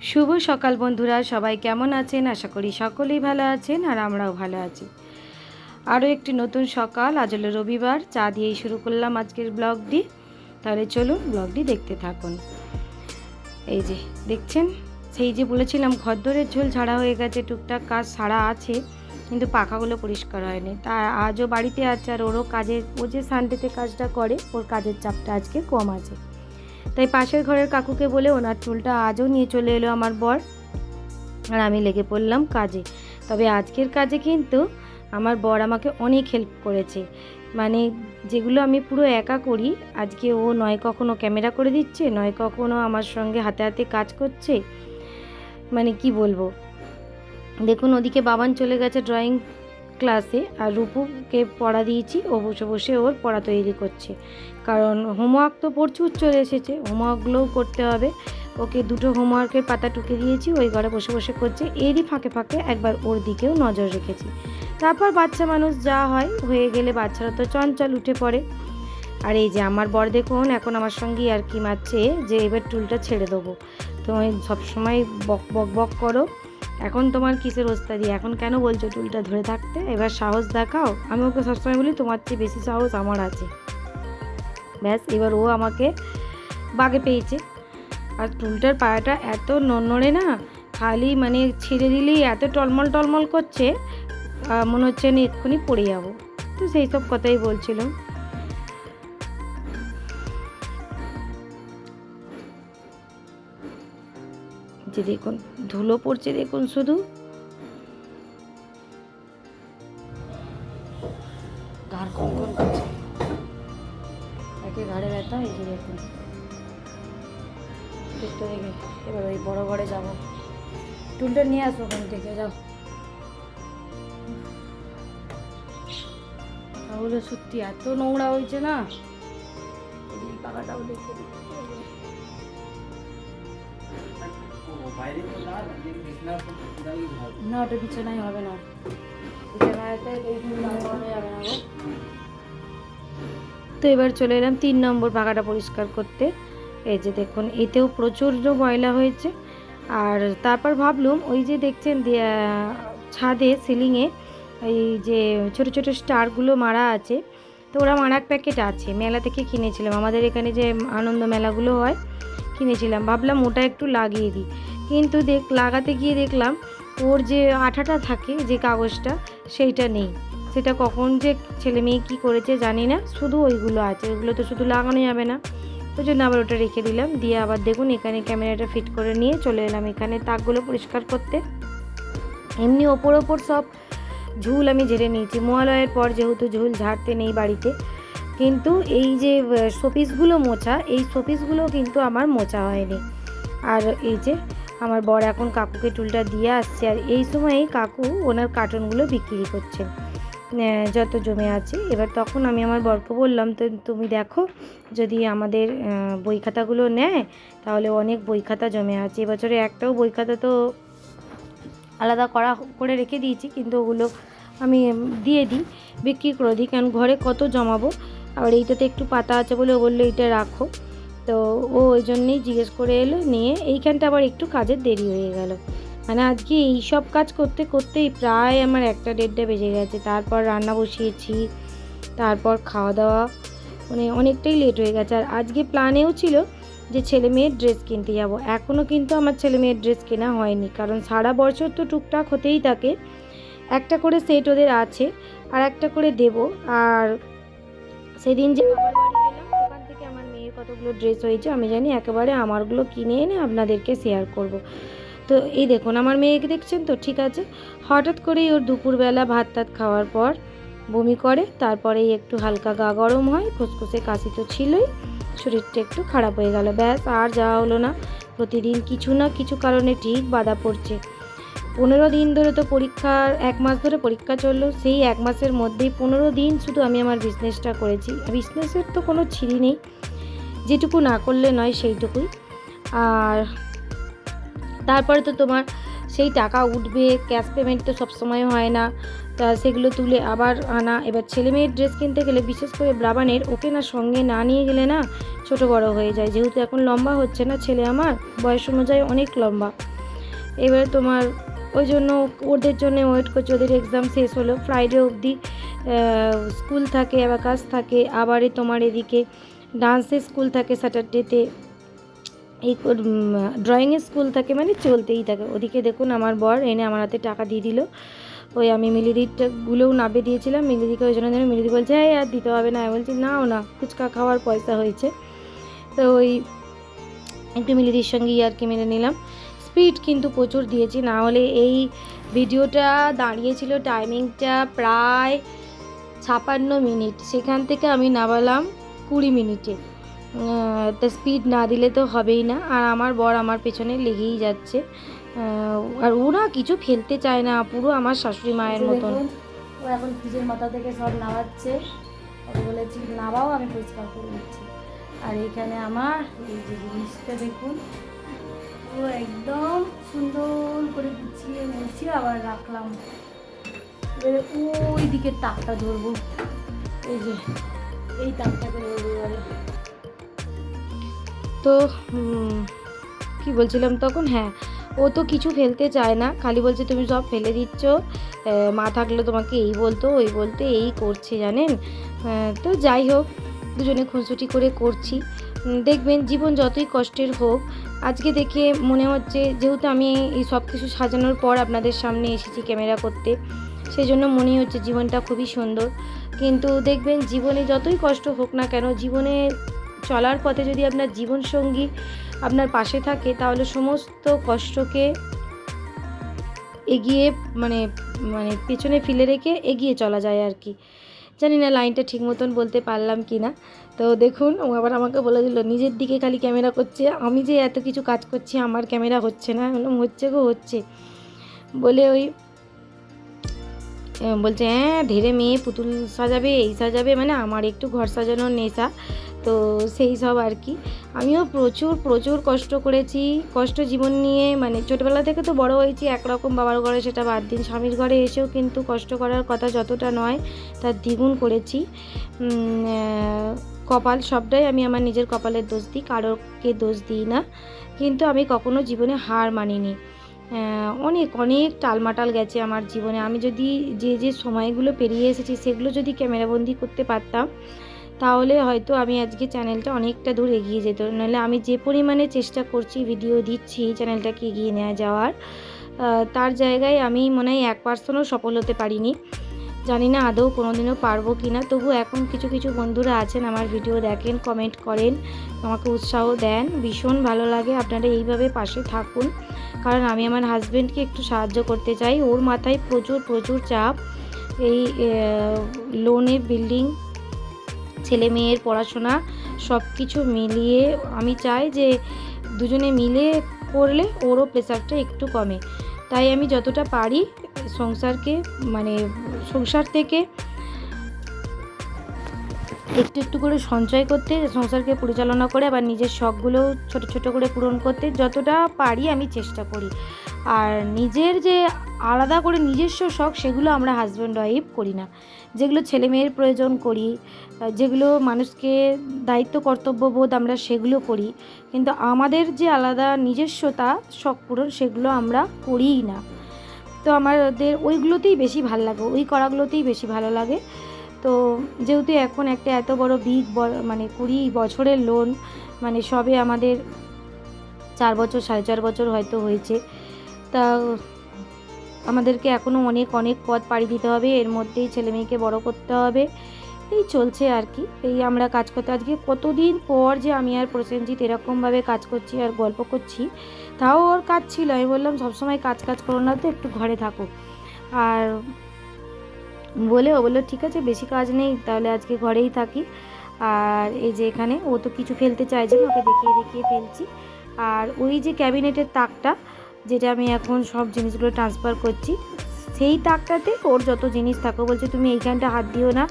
শুভ সকাল বন্ধুরা, সবাই কেমন আছেন? আশা করি সকলেই ভালো আছেন আর আমরাও ভালো আছি। আরও একটি নতুন সকাল, আজ হলো রবিবার, চা দিয়েই শুরু করলাম আজকের ব্লগটি। তাহলে চলুন ব্লগটি দেখতে থাকুন। এই যে, দেখছেন? সেই যে বলেছিলাম ঘরদোরের ঝোল ছাড়া হয়ে গেছে, টুকটাক কাজ ছাড়া আছে, কিন্তু পাখাগুলো পরিষ্কার হয়নি। তা আজও বাড়িতে আছে আর ওরও কাজের, ও যে সানডেতে কাজটা করে, ওর কাজের চাপটা আজকে কম আছে। তাই পাশের ঘরের কাকুকে বলে ওনার চুলটা আজও নিয়ে চলে এলো আমার বর। আর আমি লেগে পড়লাম কাজে। তবে আজকের কাজে কিন্তু আমার বর আমাকে অনেক হেল্প করেছে। মানে যেগুলো আমি পুরো একা করি, আজকে ও নয় কখনো ক্যামেরা করে দিচ্ছে, নয় কখনো আমার সঙ্গে হাতে হাতে কাজ করছে। মানে কি বলব? দেখুন ওদিকে বাবান চলে গেছে ড্রয়িং ক্লাসে আর রূপুকে পড়া দিয়েছি। ও বসে বসে ওর পড়া তৈরি করছে। কারণ হোমওয়ার্ক তো প্রচুর চলে এসেছে। হোমওয়ার্কগুলোও করতে হবে। ওকে দুটো হোমওয়ার্কের পাতা টুকে দিয়েছি। ওই ঘরে বসে বসে করছে। এরই ফাঁকে ফাঁকে একবার ওর দিকেও নজর রেখেছি। তারপর বাচ্চা মানুষ যা হয়, হয়ে গেলে বাচ্চারা তো চঞ্চল উঠে পড়ে। আর এই যে আমার বর দেখুন, এখন আমার সঙ্গে আর কি মারছে যে এবার টুলটা ছেড়ে দেবো। তুমি সবসময় বক বক বক করো। এখন তোমার কিসের ওস্তাদি এখন কেন বলছো টুলটা ধরে থাকতে? এবার সাহস দেখাও। আমি ওকে সবসময় বলি, তোমার চেয়ে বেশি সাহস আমার আছে। ব্যাস, এবার ও আমাকে বাগে পেয়েছে। আর টুলটার পায়াটা এত নড়নড়ে না, খালি মানে ছেড়ে দিলেই এত টলমল টলমল করছে মনে হচ্ছে আমি এক্ষুনি পড়ে যাব। তো সেই সব কথাই বলছিল যে দেখুন, ধুলো পড়ছে দেখুন শুধু। ঘাড় কঙ্কন করছে। ঘাড়ে ব্যথা, এই যে দেখুন। এবার ওই বড় ঘরে যাব। টুলটা নিয়ে আসব ওখান থেকে, যাও। ওগুলো সত্যি এত নোংরা হয়েছে না? এই পাখাটাও দেখে না ওটা বিছানায় হবে না। তো এবার চলে এলাম তিন নম্বর পাখাটা পরিষ্কার করতে। এই যে দেখুন, এতেও প্রচুর ময়লা হয়েছে। আর তারপর ভাবলুম, ওই যে দেখছেন ছাদে সিলিংয়ে এই যে ছোট ছোট স্টারগুলো মারা আছে। তো ওরা মারাক প্যাকেট আছে। মেলা থেকে কিনেছিলাম। আমাদের এখানে যে আনন্দ মেলাগুলো হয়, কিনেছিলাম। ভাবলাম ওটা একটু লাগিয়ে দিই। কিন্তু দেখ, লাগাতে গিয়ে দেখলাম ওর যে আঠাটা থাকে, যে কাগজটা, সেইটা নেই। সেটা কখন যে ছেলে মেয়ে কী করেছে জানি না, শুধু ওইগুলো আছে। ওইগুলো তো শুধু লাগানো যাবে না। ওই জন্য আবার ওটা রেখে দিলাম। দিয়ে আবার দেখুন, এখানে ক্যামেরাটা ফিট করে নিয়ে চলে এলাম। এখানে তাকগুলো পরিষ্কার করতে। এমনি ওপর ওপর সব ঝুল আমি ঝেড়ে নিয়েছি। মহালয়ের পর যেহেতু ঝুল ঝাড়তে নেই বাড়িতে। কিন্তু এই যে শোপিসগুলো মোছা, এই শোপিসগুলো কিন্তু আমার মোছা হয়নি। আর এই যে আমার বর এখন কাকুকে টুলটা দিয়ে আসছে আর এই সময়েই কাকু ওনার কার্টনগুলো বিক্রি করছে। যত জমে আছে। এবার তখন আমি আমার বরকে বললাম, তো তুমি দেখো, যদি আমাদের বই খাতাগুলো নেয়, তাহলে অনেক বই খাতা জমে আছে। এবছরে একটাও বই খাতা তো আলাদা করা করে রেখে দিয়েছি, কিন্তু ওগুলো আমি দিয়ে দিই, বিক্রি করে দিই। কারণ ঘরে কত জমাবো? আবার এইটাতে একটু পাতা আছে বলে বলল, এইটা রাখো। তো ও ওই জন্যেই জিজ্ঞেস করে এলো, নিয়ে এইখানটা আবার একটু কাজের দেরি হয়ে গেল। মানে আজকে এই সব কাজ করতে করতেই প্রায় আমার একটা দেড়টা বেজে গেছে। তারপর রান্না বসিয়েছি, তারপর খাওয়া দাওয়া মানে অনেকটাই লেট হয়ে গেছে। আর আজকে প্ল্যানেও ছিল যে ছেলে মেয়ের ড্রেস কিনতে যাব। এখনও কিন্তু আমার ছেলে মেয়ের ড্রেস কেনা হয়নি। কারণ সারা বছর তো টুকটাক হতেই থাকে। একটা করে সেট ওদের আছে, আর একটা করে দেব। আর সেদিন যে বাবার বাড়ি কতগুলো ড্রেস হয়েছে আমি জানি, একেবারে আমারগুলো কিনে এনে আপনাদেরকে শেয়ার করব। তো এই দেখুন, আমার মেয়েকে দেখছেন তো? ঠিক আছে? হঠাৎ করেই ওর দুপুরবেলা ভাত টাত খাওয়ার পর বমি করে, তারপরেই একটু হালকা গা গরম হয়, খুসখুসে কাশি তো ছিলই, শরীরটা একটু খারাপ হয়ে গেল। ব্যাস, আর যাওয়া হলো না। প্রতিদিন কিছু না কিছু কারণে ঠিক বাধা পড়ছে। পনেরো দিন ধরে তো পরীক্ষার এক মাস ধরে পরীক্ষা চলল, সেই এক মাসের মধ্যেই পনেরো দিন শুধু আমি আমার বিজনেসটা করেছি। বিজনেসের তো কোনো ছিঁড়ি নেই। যেটুকু না করলে নয় সেইটুকুই। আর তারপরে তো তোমার সেই টাকা উঠবে ক্যাশ পেমেন্ট তো সবসময় হয় না। তা সেগুলো তুলে আবার আনা। এবার ছেলে মেয়ের ড্রেস কিনতে গেলে বিশেষ করে ব্রাবানের, ওকে না সঙ্গে না নিয়ে গেলে না ছোট বড় হয়ে যায়। যেহেতু এখন লম্বা হচ্ছে না ছেলে আমার, বয়স অনুযায়ী অনেক লম্বা। এবারে তোমার ওই জন্য ওদের জন্য ওয়েট করছি। ওদের এক্সাম শেষ হলো। ফ্রাইডে অবধি স্কুল থাকে অ্যাবাকাস থাকে। আবারে তোমার এদিকে ডান্সের স্কুল থাকে স্যাটারডেতে, এই ড্রয়িংয়ের স্কুল থাকে মানে চলতেই থাকে। ওদিকে দেখুন আমার বর এনে আমার হাতে টাকা দিয়ে দিল। ওই আমি মিলিদিটাগুলোও নাবে দিয়েছিলাম। মিলিদিকে ওই জন্য মিলিদি বলছে হ্যাঁ আর দিতে হবে না। আমি বলছি, নাও না, ফুচকা খাওয়ার পয়সা হয়েছে। তো ওই একটু মিলিদির সঙ্গে ইয়ারকি মেনে নিলাম। স্পিড কিন্তু প্রচুর দিয়েছি। না হলে এই ভিডিওটা দাঁড়িয়েছিল টাইমিংটা প্রায় ছাপান্ন মিনিট। সেখান থেকে আমি নামালাম কুড়ি মিনিটে। তা স্পিড না দিলে তো হবেই না। আর আমার বর আমার পেছনে লেগেই যাচ্ছে। আর ও না কিছু ফেলতে চায় না পুরো আমার শাশুড়ি মায়ের মতন। ও এখন ফ্রিজের মাথা থেকে সব নামাচ্ছে ওকে বলেছি নামাও আমি পরিষ্কার করে দিচ্ছি। আর এখানে আমার এই যে জিনিসটা দেখুন ও একদম সুন্দর করে গুছিয়ে মুছিয়ে আবার রাখলাম। এবারে ওই দিকের তাকটা ধরবো। এই যে এই তো কি বলছিলাম তখন? হ্যাঁ ও তো কিছু ফেলতে চায় না। খালি বলছে, তুমি সব ফেলে দিচ্ছ। মা থাকলে তোমাকে এই বলতো, ওই বলতে, এই করছে, জানেন? তো যাই হোক, দুজনে খুনসুটি করে করছি। দেখবেন জীবন যতই কষ্টের হোক, আজকে দেখে মনে হচ্ছে যেহেতু আমি এই সব কিছু সাজানোর পর আপনাদের সামনে এসেছি ক্যামেরা করতে সেই জন্য মনে হচ্ছে জীবনটা খুবই সুন্দর। কিন্তু দেখবেন জীবনে যতই কষ্ট হোক না কেন, জীবনে চলার পথে যদি আপনার জীবনসঙ্গী আপনার পাশে থাকে, তাহলে সমস্ত কষ্টকে এগিয়ে মানে মানে পেছনে ফেলে রেখে এগিয়ে চলা যায় আর কি। জানি না লাইনটা ঠিক মতন বলতে পারলাম কি না। তো দেখুন, ও আবার আমাকে বলে দিল, নিজের দিকে খালি ক্যামেরা করছে, আমি যে এত কিছু কাজ করছি, আমার ক্যামেরা হচ্ছে না। হচ্ছে গো, হচ্ছে। বলে ওই বলছে হ্যাঁ ধীরে মেয়ে, পুতুল সাজাবে, এই সাজাবে মানে আমার একটু ঘর সাজানোর নেশা। তো সেই সব আর কি। আমিও প্রচুর প্রচুর কষ্ট করেছি, কষ্ট জীবন নিয়ে মানে ছোটোবেলা থেকে তো বড় হয়েছি, একরকম বাবার ঘরে সেটা বাদ দিন। স্বামীর ঘরে এসেও কিন্তু কষ্ট করার কথা যতটা নয়, তার দ্বিগুণ করেছি। কপাল সবটাই আমি আমার নিজের কপালের দোষ দিই, কারোকে দোষ দিই না। কিন্তু আমি কখনো জীবনে হার মানিনি। অনেক অনেক টালমাটাল গেছে আমার জীবনে। আমি যদি যে যে সময়গুলো পেরিয়ে এসেছি সেগুলো যদি ক্যামেরাবন্দি করতে পারতাম, তাহলে হয়তো আমি আজকে চ্যানেলটা অনেকটা দূর এগিয়ে যেত। নাহলে আমি যে পরিমাণে চেষ্টা করছি, ভিডিও দিচ্ছি চ্যানেলটাকে এগিয়ে নেওয়া যাওয়ার তার জায়গায় আমি মনে হয় এক পার্সেন্টও সফল হতে পারিনি। জানি না আদৌ কোনোদিনও পারব কি না। তবু এখন কিছু কিছু বন্ধুরা আছেন, আমার ভিডিও দেখেন কমেন্ট করেন, আমাকে উৎসাহ দেন। ভীষণ ভালো লাগে আপনারা এইভাবে পাশে থাকুন। কারণ আমি আমার হাজব্যান্ডকে একটু সাহায্য করতে চাই। ওর মাথায় প্রচুর প্রচুর চাপ। এই লোনে বিল্ডিং ছেলে মেয়ের পড়াশোনা সব কিছু মিলিয়ে আমি চাই যে দুজনে মিলে করলে ওরও প্রেশারটা একটু কমে। তাই আমি যতটা পারি সংসারকে মানে সংসার থেকে একটু একটু করে সঞ্চয় করতে, সংসারকে পরিচালনা করে, আবার নিজের শখগুলো ছোট ছোট করে পূরণ করতে যতটা পারি আমি চেষ্টা করি। আর নিজের যে আলাদা করে নিজস্ব শখ, সেগুলো আমরা হাজব্যান্ড ওয়াইফ করি না। যেগুলো ছেলে মেয়ের প্রয়োজন করি, যেগুলো মানুষকে দায়িত্ব কর্তব্য বোধ আমরা সেগুলো করি। কিন্তু আমাদের যে আলাদা নিজস্বতা, শখ পূরণ, সেগুলো আমরা করিই না। তো আমাদের ওইগুলোতেই বেশি ভালো লাগে, ওই করাগুলোতেই বেশি ভালো লাগে। তো যেহেতু এখন একটা এত বড় বিগ মানে কুড়ি বছরের লোন মানে সবে আমাদের চার বছর, সাড়ে চার বছর হয়তো হয়েছে। তা আমাদেরকে এখনও অনেক অনেক পথ পাড়ি দিতে হবে, এর মধ্যেই ছেলে মেয়েকে বড় করতে হবে। এই চলছে আর কি। এই আমরা কাজ করতে, আজকে কতদিন পর যে আমি আর প্রসেনজিৎ এরকমভাবে কাজ করছি আর গল্প করছি, তাও ওর কাজ ছিল। আমি বললাম, সবসময় কাজ কাজ করো না তো, একটু ঘরে থাকো। আর বলে, ও বলল, ঠিক আছে, বেশি কাজ নেই, তাহলে আজকে ঘরেই থাকি। আর এই যে এখানে, ও তো কিছু ফেলতে চাইছে না, ওকে দেখিয়ে দেখিয়ে ফেলছি। আর ওই যে ক্যাবিনেটের তাকটা, যেটা আমি এখন সব জিনিসগুলো ট্রান্সফার করছি, সেই তাকটাতে ওর যত জিনিস থাকো বলছে, তুমি এইখানটা হাত দিও না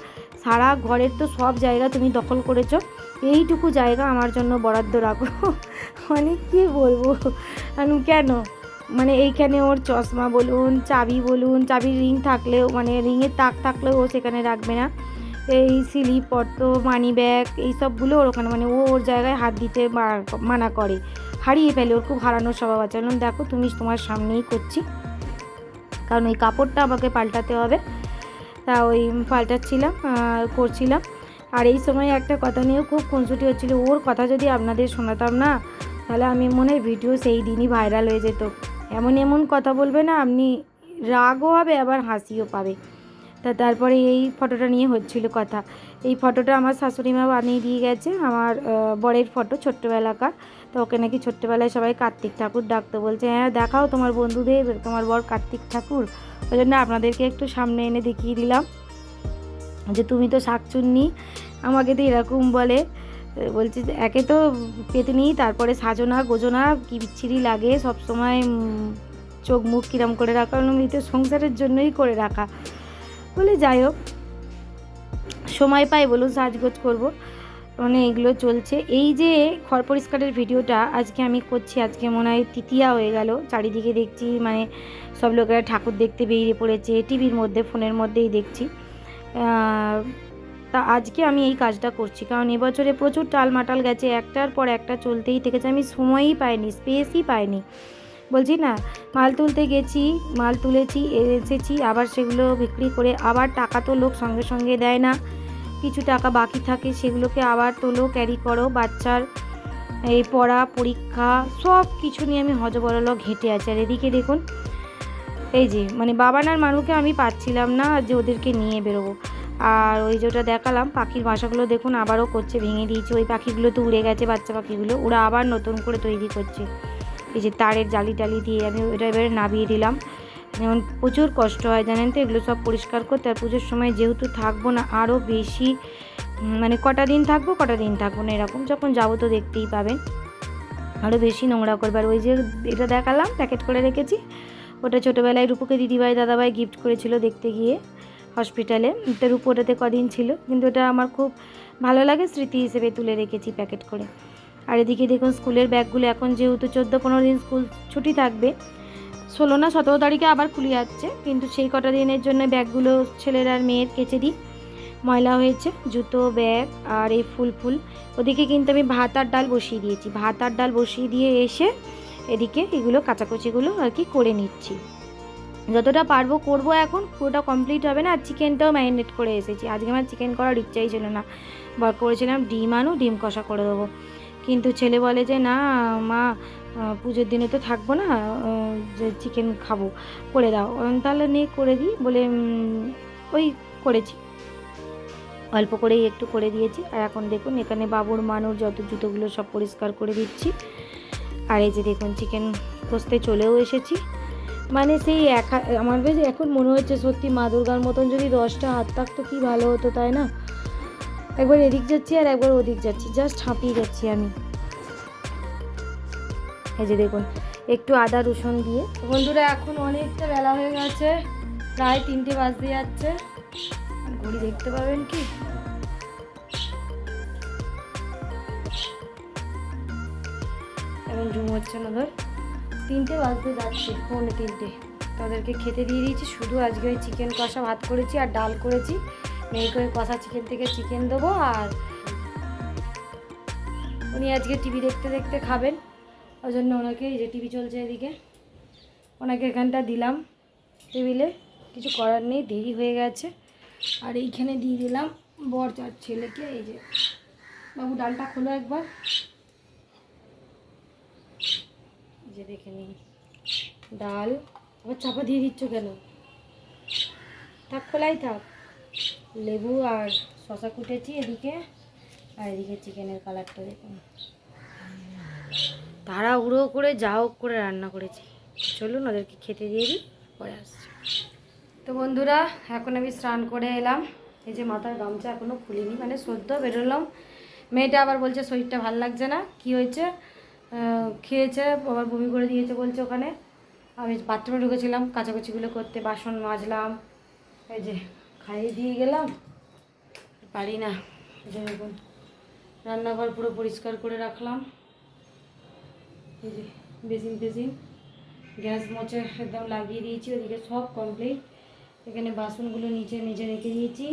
সারা ঘরের তো সব জায়গা তুমি দখল করেছ। এইটুকু জায়গা আমার জন্য বরাদ্দ রাখো। মানে কী বলব? কেন? মানে এইখানে ওর চশমা বলুন, চাবি বলুন, চাবির রিং থাকলেও মানে রিংয়ের তাক থাকলেও ও সেখানে রাখবে না। এই স্লিপ পত্র মানি ব্যাগ এইসবগুলো ওর ওখানে মানে ও ওর জায়গায় হাত দিতে মানা করে। হারিয়ে ফেলে ওর খুব হারানোর স্বভাব আছে। দেখো, তুমি তোমার সামনেই করছি। কারণ ওই কাপড়টা আমাকে পাল্টাতে হবে। তা ওই পাল্টাচ্ছিলাম করছিলাম। আর এই সময় একটা কথা নিয়েও খুব খুনসুটি হচ্ছিল। ওর কথা যদি আপনাদের শোনাতাম না, তাহলে আমি মনে হয় ভিডিও সেই দিনই ভাইরাল হয়ে যেত। এমন এমন কথা বলবে না, আপনি রাগও হবে, আবার হাসিও পাবে। তা তারপরে এই ফটোটা নিয়ে হচ্ছিল কথা। এই ফটোটা আমার শাশুড়ি মা বানিয়ে দিয়ে গেছে, আমার বরের ফটো ছোট্টবেলাকার। তো ওকে নাকি ছোট্টবেলায় সবাই কার্তিক ঠাকুর ডাকতো, বলছে হ্যাঁ দেখাও তোমার বন্ধুদের, তোমার বর কার্তিক ঠাকুর। ওই জন্য আপনাদেরকে একটু সামনে এনে দেখিয়ে দিলাম যে তুমি তো শাকচুন্নি, আমাকে তো এরকম বলে। বলছি যে, একে তো পেতে নিই, তারপরে সাজনা, গোজনা, কি বিচ্ছিরি লাগে, সব সময় চোখ মুখ কিরম করে রাখা আমি তো সংসারের জন্যই করে রাখা। বলে যাই হোক সময় পাই বলুন, সাজগোজ করব। মানে এগুলো চলছে। এই যে ঘর পরিষ্কারের ভিডিওটা আজকে আমি করছি, আজকে মনে হয় তৃতীয়া হয়ে গেল। চারিদিকে দেখছি মানে সব লোকেরা ঠাকুর দেখতে বেরিয়ে পড়েছে, টিভির মধ্যে, ফোনের মধ্যেই দেখছি। তা আজকে আমি এই কাজটা করছি। কারণ এবছরে প্রচুর টালমাটাল গেছে, একটার পর একটা চলতেই থেকেছে। আমি সময়ই পাইনি, স্পেসই পাইনি। বলছি না, মাল তুলতে গেছি, মাল তুলেছি, এসেছি, আবার সেগুলো বিক্রি করে আবার টাকা তো লোক সঙ্গে সঙ্গে দেয় না। কিছু টাকা বাকি থাকে, সেগুলোকে আবার তোলো ক্যারি করো, বাচ্চার এই পড়া, পরীক্ষা, সব কিছু নিয়ে আমি হজবরল ঘেঁটে আছি। আর এদিকে দেখুন, এই যে মানে বাবানার মানুষকে আমি পাচ্ছিলাম না যে ওদেরকে নিয়ে বেরোবো। আর ওই যেটা দেখালাম, পাখির বাসাগুলো দেখুন আবারও করছে, ভেঙে দিয়েছে। ওই পাখিগুলো তো উড়ে গেছে বাচ্চা পাখিগুলো, ওরা আবার নতুন করে তৈরি করছে। এই যে তারের জালি টালি দিয়ে আমি ওটা এবারে নামিয়ে দিলাম। যেমন প্রচুর কষ্ট হয়, জানেন তো? এগুলো সব পরিষ্কার করতে। আর পুজোর সময় যেহেতু থাকব না আরও বেশি মানে কটা দিন থাকব, কটা দিন থাকব না, এরকম যখন যাব তো দেখতেই পাবেন। আরও বেশি নোংরা করবে। আর ওই যে এটা দেখালাম, প্যাকেট করে রেখেছি। ওটা ছোটোবেলায় রূপুকে দিদিভাই, দাদাভাই গিফট করেছিল দেখতে গিয়ে হসপিটালে তো রূপু ওটাতে কদিন ছিল। কিন্তু ওটা আমার খুব ভালো লাগে, স্মৃতি হিসেবে তুলে রেখেছি প্যাকেট করে। আর এদিকে দেখুন, স্কুলের ব্যাগগুলো এখন যেহেতু চোদ্দ পনেরো দিন স্কুল ছুটি থাকবে ষোলো না সতেরো তারিখে আবার খুলে যাচ্ছে। কিন্তু সেই কটা দিনের জন্য ব্যাগগুলো ছেলের আর মেয়ের কেচে দিই। ময়লা হয়েছে, জুতো, ব্যাগ আর এই ফুল ফুল। ওদিকে কিন্তু আমি ভাত আর ডাল বসিয়ে দিয়েছি। ভাত আর ডাল বসিয়ে দিয়ে এসে এদিকে এগুলো কাচাকুচিগুলো আর কি করে নিচ্ছি। যতটা পারব করব এখন, পুরোটা কমপ্লিট হবে না। আর চিকেনটাও ম্যারিনেট করে এসেছি। আজকে আমার চিকেন করার ইচ্ছাই ছিল না। বর করেছিলাম ডিম আনো, ডিম কষা করে দেবো। কিন্তু ছেলে বলে যে, না, মা পুজোর দিনে তো থাকব না যে চিকেন খাব, করে দাও। তাহলে নে, করে দিই, বলে ওই করেছি। অল্প করেই একটু করে দিয়েছি। আর এখন দেখুন, এখানে বাবুর মানুর যত জুতোগুলো সব পরিষ্কার করে দিচ্ছি। আর এই যে দেখুন চিকেন কষতে চলেও এসেছি। মানে সেই এক আমার বেশ এখন মনে হচ্ছে সত্যি মা দুর্গার মতন যদি দশটা হাত থাকতো কি ভালো হতো, তাই না? একবার এদিক যাচ্ছি আর একবার ওদিক যাচ্ছি, জাস্ট হাঁপিয়ে যাচ্ছি আমি। এই যে দেখুন একটু আদা, রসুন দিয়ে। বন্ধুরা, এখন অনেকটা বেলা হয়ে গেছে। প্রায় তিনটে বাজতে যাচ্ছে। ঘড়ি দেখতে পাবেন কি? এখন জুম হচ্ছে না ধর। তিনটে বাজতে যাচ্ছে, পৌনে তিনটে। তাদেরকে খেতে দিয়ে দিয়েছি। শুধু আজকে ওই চিকেন কষা ভাত করেছি আর ডাল করেছি। মেয়েকে ওই কষা চিকেন থেকে চিকেন দেবো আর উনি আজকে টিভি দেখতে দেখতে খাবেন। ওই জন্য ওনাকে এই যে টিভি চলছে এদিকে। ওনাকে এখানটা দিলাম। টেবিলে কিছু করার নেই, দেরি হয়ে গেছে। আর এইখানে দিয়ে দিলাম বর চার ছেলেকে, এই যে। বাবু, ডালটা খোলো একবার। যে দেখে নিন, ডাল। আবার চাপা দিয়ে দিচ্ছ কেন? থাক, খোলাই থাক। লেবু আর শশা কুটেছি এদিকে। আর এদিকে চিকেনের কালারটা দেখুন। তাড়াহুড়ো করে যা হোক করে রান্না করেছি। চলুন ওদেরকে খেতে দিয়ে দিই, পরে আসছি। তো বন্ধুরা, এখন আমি স্নান করে এলাম। এই যে মাথার গামছা এখনও খুলিনি মানে সদ্য বেরোলাম। মেয়েটা আবার বলছে, শরীরটা ভালো লাগছে না, কি হয়েছে? খেয়েছে, আবার বমি করে দিয়েছে বলছে ওখানে। আমি বাথরুমে ঢুকেছিলাম, কাচাকুচিগুলো করতে, বাসন মাজলাম। এই যে খাইয়ে দিয়ে গেলাম। পারি না। এই যে রান্নাঘর পুরো পরিষ্কার করে রাখলাম। এই যে বেসিন টেসিন গ্যাস মোচে একদম লাগিয়ে দিয়েছি, ওদিকে সব কমপ্লিট এখানে বাসনগুলো নিচে নিচে রেখে দিয়েছি।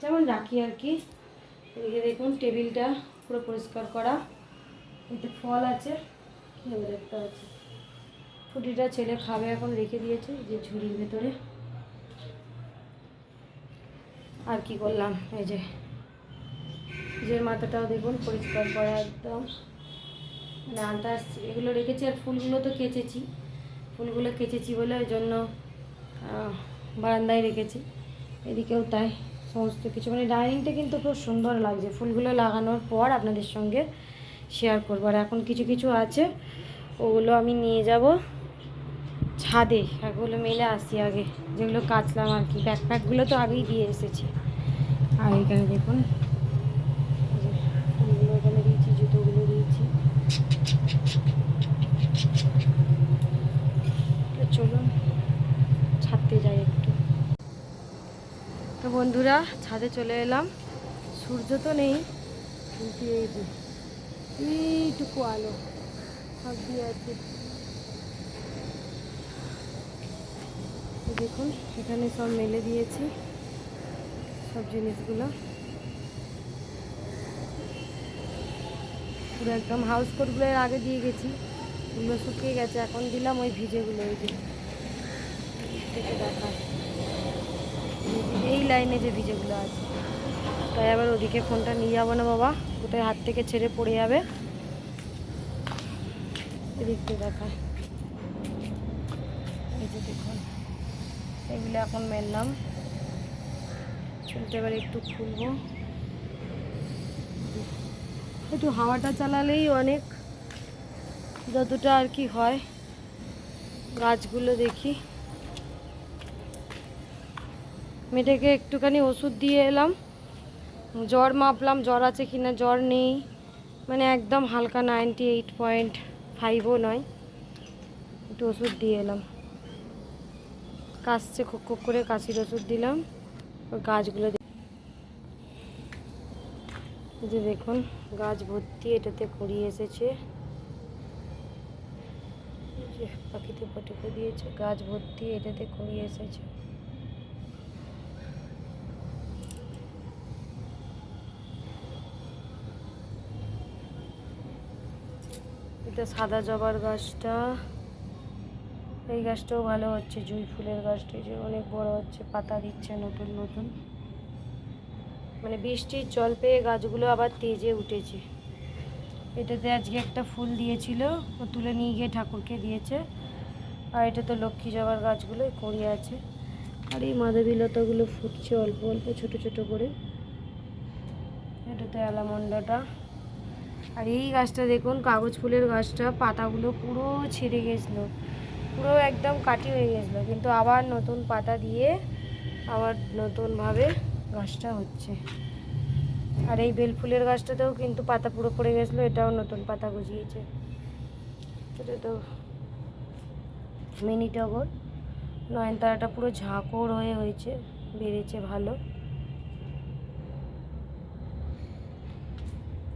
যেমন রাখি আর কি। এদিকে দেখুন, টেবিলটা পুরো পরিষ্কার করা। এতে ফল আছে দেখতে আছে। ফুটিটা ছেলে খাবে এখন, রেখে দিয়েছে যে ঝুড়ির ভেতরে। আর কি করলাম, এই যে। নিজের মাথাটাও দেখুন পরিষ্কার করা একদম। মানে আলতা এগুলো রেখেছি আর ফুলগুলো তো কেচেছি। ফুলগুলো কেচেছি বলে ওই জন্য বারান্দায় রেখেছি। এদিকেও তাই সমস্ত কিছু। মানে ডাইনিংটা কিন্তু খুব সুন্দর লাগছে। ফুলগুলো লাগানোর পর আপনাদের সঙ্গে শেয়ার করব। আর এখন কিছু কিছু আছে, ওগুলো আমি নিয়ে যাব ছাদে। ওগুলো মেলে আসি আগে। যেগুলো কাচলাম আর কি। ব্যাকপ্যাকগুলো তো আগেই দিয়ে এসেছি। আর এখানে দেখুন এই যে ফুলগুলো এখানে দিয়েছি জুতোগুলো দিয়েছি তো চলুন ছাদতে যাই একটু তো বন্ধুরা, ছাদে চলে এলাম। সূর্য তো নেই, কিন্তু এই যে এইটুকু আলো সব দিয়ে আছে। দেখুন, এখানে সব মেলে দিয়েছি, সব জিনিসগুলো। পুরো একদম হাউস কোটগুলো এর আগে দিয়ে গেছি ওগুলো শুকিয়ে গেছে, এখন দিলাম ওই ভিজেগুলো ওই যে। দেখায় এই লাইনে যে ভিজেগুলো আছে। তাই আবার ওদিকে ফোনটা নিয়ে যাব না বাবা, কোথায় হাত থেকে ছেড়ে পড়ে যাবে। দিয়ে দেখায়। এই যে দেখুন, এগুলো এখন মেললাম চুলটা এবার একটু খুলবো। একটু হাওয়াটা চালালেই অনেক। যতটা আর কি হয়। গাছগুলো দেখি। মেয়েটাকে একটুখানি ওষুধ দিয়ে এলাম। জ্বর মাপলাম, জ্বর আছে কি না জ্বর নেই। মানে একদম হালকা নাইনটি এইট পয়েন্ট ফাইভও নয়। একটু ওষুধ দিয়ে এলাম। কাশছে খুব খুব করে, কাশির ওষুধ দিলাম। ওর গাছগুলো যে দেখুন, গাছ ভর্তি, এটাতে করিয়ে এসেছে। পাখিতে পটে দিয়েছে, গাছ ভর্তি, এটাতে করিয়ে এসেছে। এটা সাদা জবার গাছটা। এই গাছটাও ভালো হচ্ছে, জুঁই ফুলের গাছটা যে অনেক বড় হচ্ছে, পাতা দিচ্ছে নতুন নতুন। মানে বৃষ্টির জল পেয়ে গাছগুলো আবার তেজে উঠেছে। এটাতে আজকে একটা ফুল দিয়েছিল, ও তুলে নিয়ে গিয়ে ঠাকুরকে দিয়েছে। আর এটা তো লক্ষ্মী জবার গাছগুলো কড়ি আছে। আর এই মাধবী লতাগুলো ফুটছে অল্প অল্প, ছোট ছোট করে। এটাতে অ্যালামন্ডাটা আর এই গাছটা দেখুন, কাগজ ফুলের গাছটা, পাতাগুলো পুরো ছিঁড়ে গেছিল। পুরো একদম কাটি হয়ে গেছিল, কিন্তু আবার নতুন পাতা দিয়ে আবার নতুনভাবে গাছটা হচ্ছে। আর এই বেল ফুলের গাছটাতেও কিন্তু পাতা পুরো পড়ে গেছিল, এটাও নতুন পাতা গজিয়েছে। এটা তো মিনি টগর। নয়নতারাটা পুরো ঝাঁকড় হয়ে হয়েছে, বেড়েছে ভালো।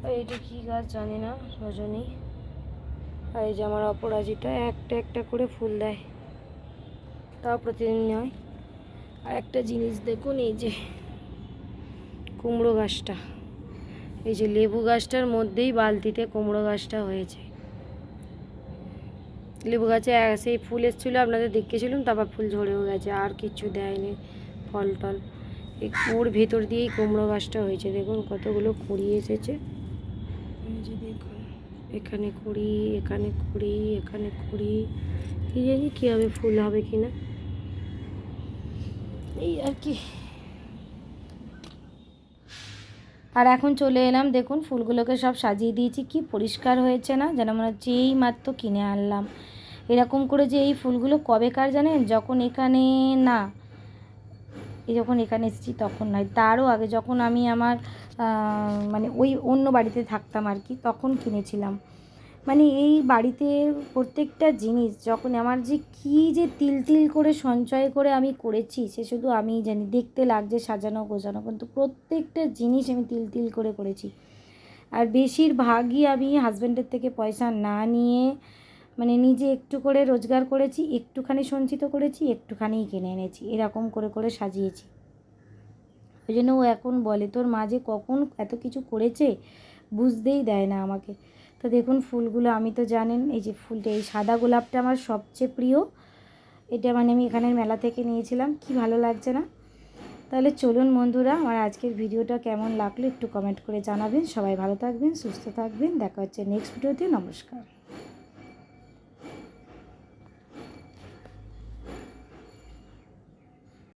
আর এটা কী গাছ জানি না, রজনী। আর এই যে আমার অপরাজিতা, একটা একটা করে ফুল দেয়। তাও প্রতিদিন নয়। আর একটা জিনিস দেখুন, এই যে কুমড়ো গাছটা। এই যে লেবু গাছটার মধ্যেই বালতিতে কুমড়ো গাছটা হয়েছে। লেবু গাছে সেই ফুল এসেছিল, আপনাদের দেখেছিলাম তারপর ফুল ঝরেও গেছে, আর কিচ্ছু দেয়নি ফল টল। এই ওর ভেতর দিয়েই কুমড়ো গাছটা হয়েছে, দেখুন কতগুলো কুড়ি এসেছে। এখানে কুড়ি এখানে কুড়ি এখানে কুড়ি। কি জানি কী হবে, ফুল হবে কি না? এই আর কি। আর এখন চলে এলাম, দেখুন ফুলগুলোকে সব সাজিয়ে দিয়েছি। কি পরিষ্কার হয়েছে না? যেন মনে হচ্ছে এই মাত্র কিনে আনলাম। এরকম করে যে এই ফুলগুলো কবেকার জানেন? যখন এখানে না যখন এখানে এসেছি তখন নয়, তারও আগে যখন আমি আমার মানে ওই অন্য বাড়িতে থাকতাম আর কি, তখন কিনেছিলাম। মানে এই বাড়িতে প্রত্যেকটা জিনিস, যখন আমার যে কী যে তিল তিল করে সঞ্চয় করে আমি করেছি, সে শুধু আমিই জানি, দেখতে লাগছে, সাজানো গোছানো, কিন্তু প্রত্যেকটা জিনিস আমি তিল তিল করে করেছি। আর বেশিরভাগই আমি হাজব্যান্ডের থেকে পয়সা না নিয়ে মানে নিজে একটু করে রোজগার করেছি, একটুখানি সঞ্চিত করেছি একটুখানিই কিনে এনেছি, এরকম করে করে সাজিয়েছি। ওই জন্য ও এখন বলে, তোর মা যে কখন এত কিছু করেছে বুঝতেই দেয় না আমাকে। তো দেখুন ফুলগুলো, আমি তো জানেন, এই যে ফুলটা, এই সাদা গোলাপটা আমার সবচেয়ে প্রিয়। এটা মানে আমি এখানের মেলা থেকে নিয়েছিলাম, কি ভালো লাগছে না? তাহলে চলুন বন্ধুরা, আমার আজকের ভিডিওটা কেমন লাগল একটু কমেন্ট করে জানাবেন। সবাই ভালো থাকবেন, সুস্থ থাকবেন, দেখা হচ্ছে নেক্সট ভিডিওতে নমস্কার।